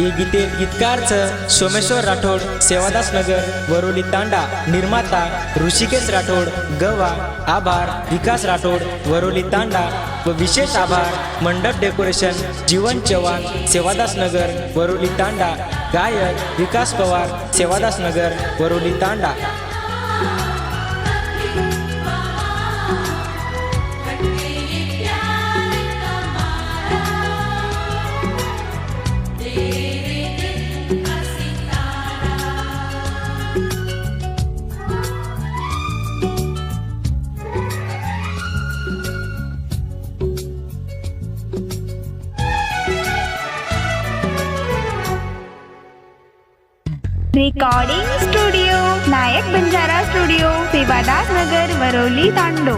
ही गीते गीतकारचं सोमेश्वर राठोड सेवादास नगर वरोली तांडा निर्माता ऋषिकेश राठोड गवा आभार विकास राठोड वरोली तांडा व विशेष आभार मंडप डेकोरेशन जीवन चव्हाण सेवादास नगर वरोली तांडा गायक Vikas Pawar Sevadas Nagar Varoli Tanda. Recording studio Nayak Banjara studio Sevadas Nagar Varoli Tanda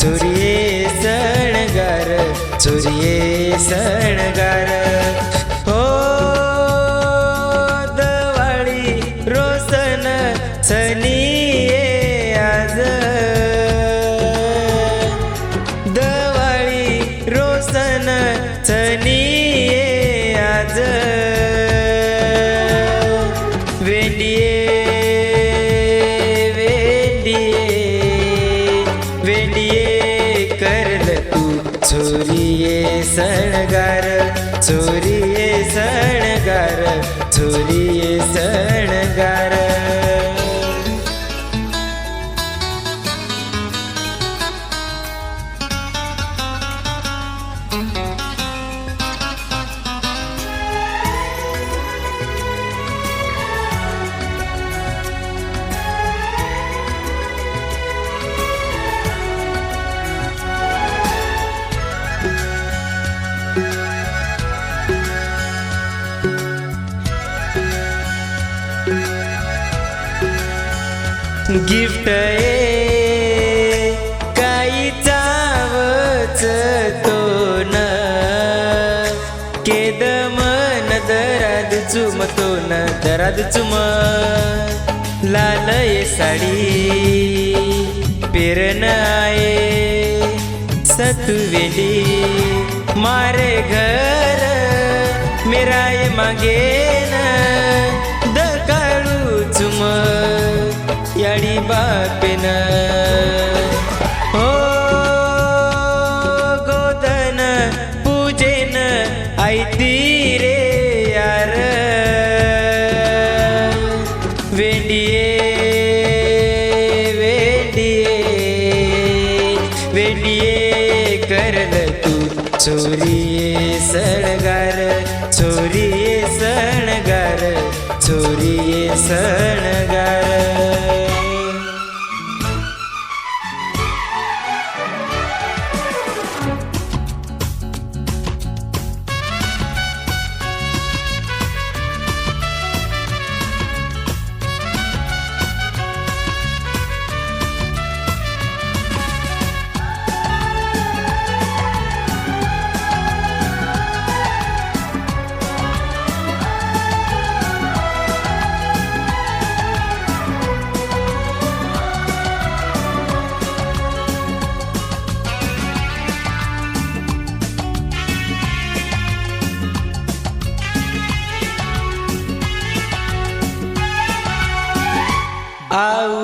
चुरिये सणगार चुरिये सणगार हो दवाळी रोसन सनी आज. दवाळी रोसन चनी आज. वेंडिये वेंडिये वेंडिये. चोरीये सणगार चोरीये सणगार चोरीये सणगार. गिफ्ट ये काही चावच तो न केद मन दराद चुमतो न दराद चुम. लाल ये साडी पेरन आहे सतुवेली. मारे घर मेराय मागे मागेन दकाळू चुम. याडी बापेन। हो गोदन पूजेन आयती रे यार। वेंडिये वेंडिये वेंडिये करल तू चोरीये सणगार चोरिये सणगार चोरीये सणगार।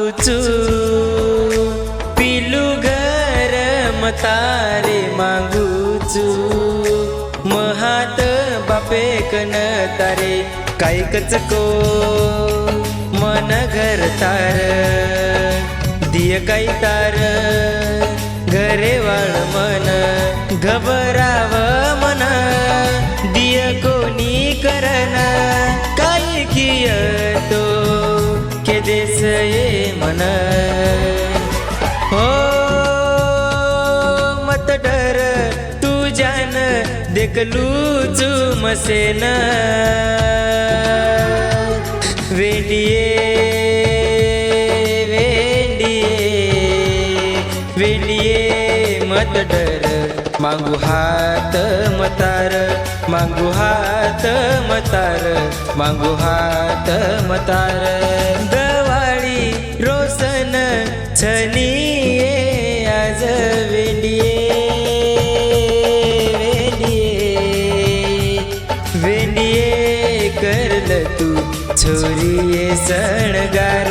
आऊचू पिलू घर मतारे मागूचू। महात बापे कन तारे कायकच को। मन घर तार दिय काय तार। घरे वाळ मन घबराव मन। दिय कोणी करन काय कियतो के देस ये मन. हो मत डर तू जान देखलू चुमसेन वेंडिये वेंडिये वेंडिये मत डर. मागू हात मतार मागू हात मतार मागू हात मतार. छनिये आज वेंडिये वेंडिये वेंडिये करल तू छोरी सणगार.